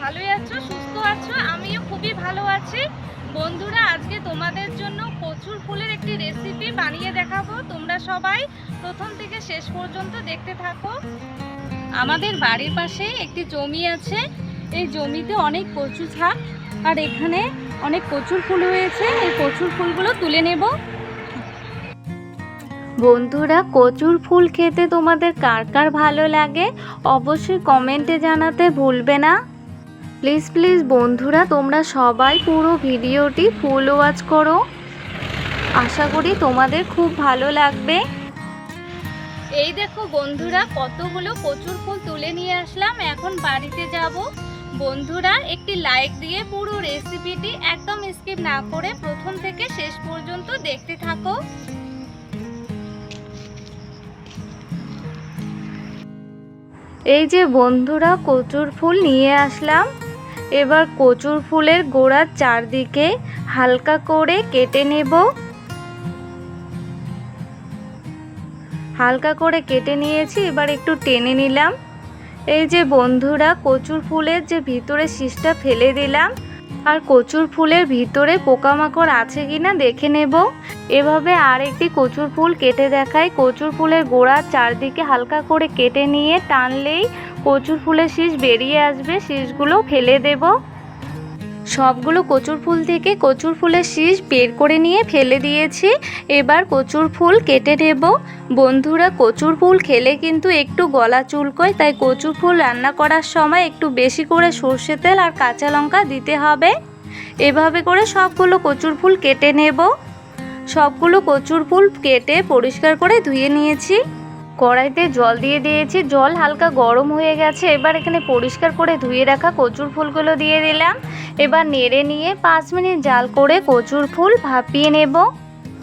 ভালোই আছো, সুস্থ আছো, আমিও খুবই ভালো আছি। বন্ধুরা, আজকে তোমাদের জন্য কচুর ফুলের একটি রেসিপি বানিয়ে দেখাবো, তোমরা সবাই প্রথম থেকে শেষ পর্যন্ত দেখতে থাকো। আমাদের বাড়ির পাশে একটি জমি আছে, এই জমিতে অনেক কচু ছাপ আর এখানে অনেক কচুর ফুল হয়েছে, এই কচুর ফুলগুলো তুলে নেব। বন্ধুরা, কচুর ফুল খেতে তোমাদের কার কার ভালো লাগে, অবশ্যই কমেন্টে জানাতে ভুলবে না। প্লিজ প্লিজ, বন্ধুরা, তোমরা সবাই পুরো ভিডিওটি ফুল ওয়াচ করো। আশা করি তোমাদের খুব ভালো লাগবে। এই দেখো বন্ধুরা, কতগুলো কচুর ফুল তুলে নিয়ে আসলাম। এখন বাড়িতে যাব। বন্ধুরা, একটি লাইক দিয়ে পুরো রেসিপিটি একদম স্কিপ না করে প্রথম থেকে শেষ পর্যন্ত দেখতে থাকো। এই যে বন্ধুরা কচুর ফুল নিয়ে আসলাম। এবার কচুর ফুলের গোড়ার চারদিকে হালকা করে কেটে নেব। হালকা করে কেটে নিয়েছি, এবার একটু টেনে নিলাম। এই যে বন্ধুরা, কচুর ফুলের যে ভিতরে শীষটা ফেলে দিলাম আর কচুর ফুলের ভিতরে পোকামাকড় আছে কিনা দেখে নেব। এভাবে আর একটি কচুর ফুল কেটে দেখাই। কচুর ফুলের গোড়ার চারদিকে হালকা করে কেটে নিয়ে টানলেই কচুর ফুলের শীষ বেরিয়ে আসবে। শীষগুলো ফেলে দেব। সবগুলো কচুর ফুল থেকে কচুর ফুলের শীষ বের করে নিয়ে ফেলে দিয়েছি। এবার কচুর ফুল কেটে নেব। বন্ধুরা, কচুর ফুল খেলে কিন্তু একটু গলা চুলকোয়, তাই কচুর ফুল রান্না করার সময় একটু বেশি করে সর্ষে তেল আর কাঁচা লঙ্কা দিতে হবে। এভাবে করে সবগুলো কচুর ফুল কেটে নেব। সবগুলো কচুর ফুল কেটে পরিষ্কার করে ধুয়ে নিয়েছি। কড়াইতে জল দিয়ে দিয়েছি। জল হালকা গরম হয়ে গেছে। এবার এখানে পরিষ্কার করে ধুয়ে রাখা কচুর ফুলগুলো দিয়ে দিলাম। এবার নেড়ে নিয়ে পাঁচ মিনিট জাল করে কচুর ফুল ভাপিয়ে নেব।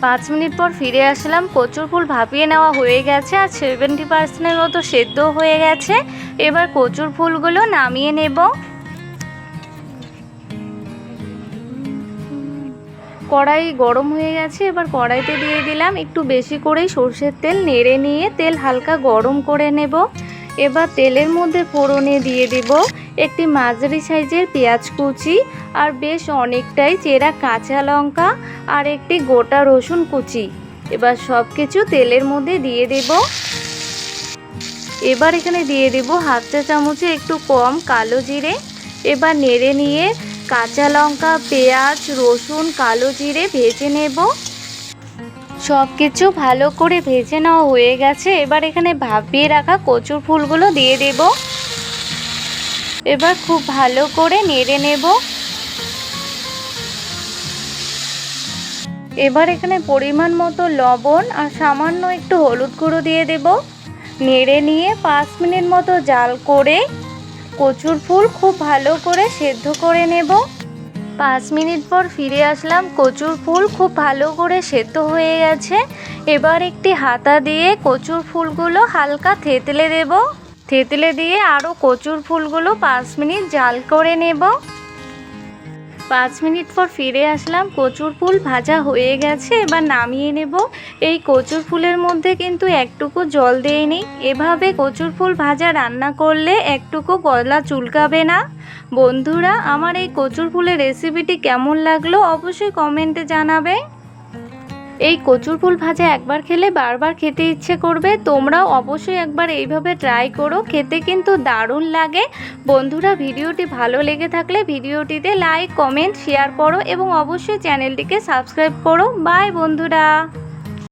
পাঁচ মিনিট পর ফিরে আসলাম। কচুর ফুল ভাপিয়ে নেওয়া হয়ে গেছে আর সেভেন্টি পার্সেন্টের মতো সেদ্ধ হয়ে গেছে। এবার কচুর ফুলগুলো নামিয়ে নেব। কড়াই গরম হয়ে গেছে, এবার কড়াইতে দিয়ে দিলাম একটু বেশি করেই সর্ষের তেল, নেড়ে নিয়ে তেল হালকা গরম করে নেব। এবার তেলের মধ্যে ফোড়নে দিয়ে দেব একটি মাঝারি সাইজের পেঁয়াজ কুচি আর বেশ অনেকটাই চেরা কাঁচা লঙ্কা আর একটি গোটা রসুন কুচি। এবার সব কিছু তেলের মধ্যে দিয়ে দেব। এবার এখানে দিয়ে দেব হাফ চা চামচে একটু কম কালো জিরে। এবার নেড়ে নিয়ে কাঁচা লঙ্কা, পেঁয়াজ, রসুন, কালো জিরে ভেজে নেব। সব কিছু ভালো করে ভেজে নেওয়া হয়ে গেছে। এবার এখানে ভাপিয়ে রাখা কচুর ফুলগুলো দিয়ে দেব। এবার খুব ভালো করে নেড়ে নেব। এবার এখানে পরিমাণ মতো লবণ আর সামান্য একটু হলুদ গুঁড়ো দিয়ে দেব। নেড়ে নিয়ে পাঁচ মিনিট মতো জাল করে কচুর ফুল খুব ভালো করে সেদ্ধ করে নেব। পাঁচ মিনিট পর ফিরে আসলাম, কচুর ফুল খুব ভালো করে সেদ্ধ হয়ে গেছে। এবার একটি হাতা দিয়ে কচুর ফুলগুলো হালকা থেতলে দেব। থেতলে দিয়ে আরও কচুর ফুলগুলো পাঁচ মিনিট জাল করে নেব। পাঁচ মিনিট পর ফিরে আসলাম। কচুর ফুল ভাজা হয়ে গেছে, এবার নামিয়ে নেব। এই কচুর ফুলের মধ্যে কিন্তু একটুকু জল দেয়নি এভাবে কচুর ফুল ভাজা রান্না করলে একটুকু গলা চুলকাবে না। বন্ধুরা, আমার এই কচুর ফুলের রেসিপিটি কেমন লাগল অবশ্যই কমেন্টে জানাবে। এই কচুর ফুল ভাজা একবার খেলে বারবার খেতে ইচ্ছে করবে। তোমরাও অবশ্যই একবার এইভাবে ট্রাই করো। খেতে কিন্তু দারুণ লাগে। বন্ধুরা, ভিডিওটি ভালো লেগে থাকলে ভিডিওটিতে লাইক কমেন্ট শেয়ার করো এবং অবশ্যই চ্যানেলটিকে সাবস্ক্রাইব করো। বাই বন্ধুরা।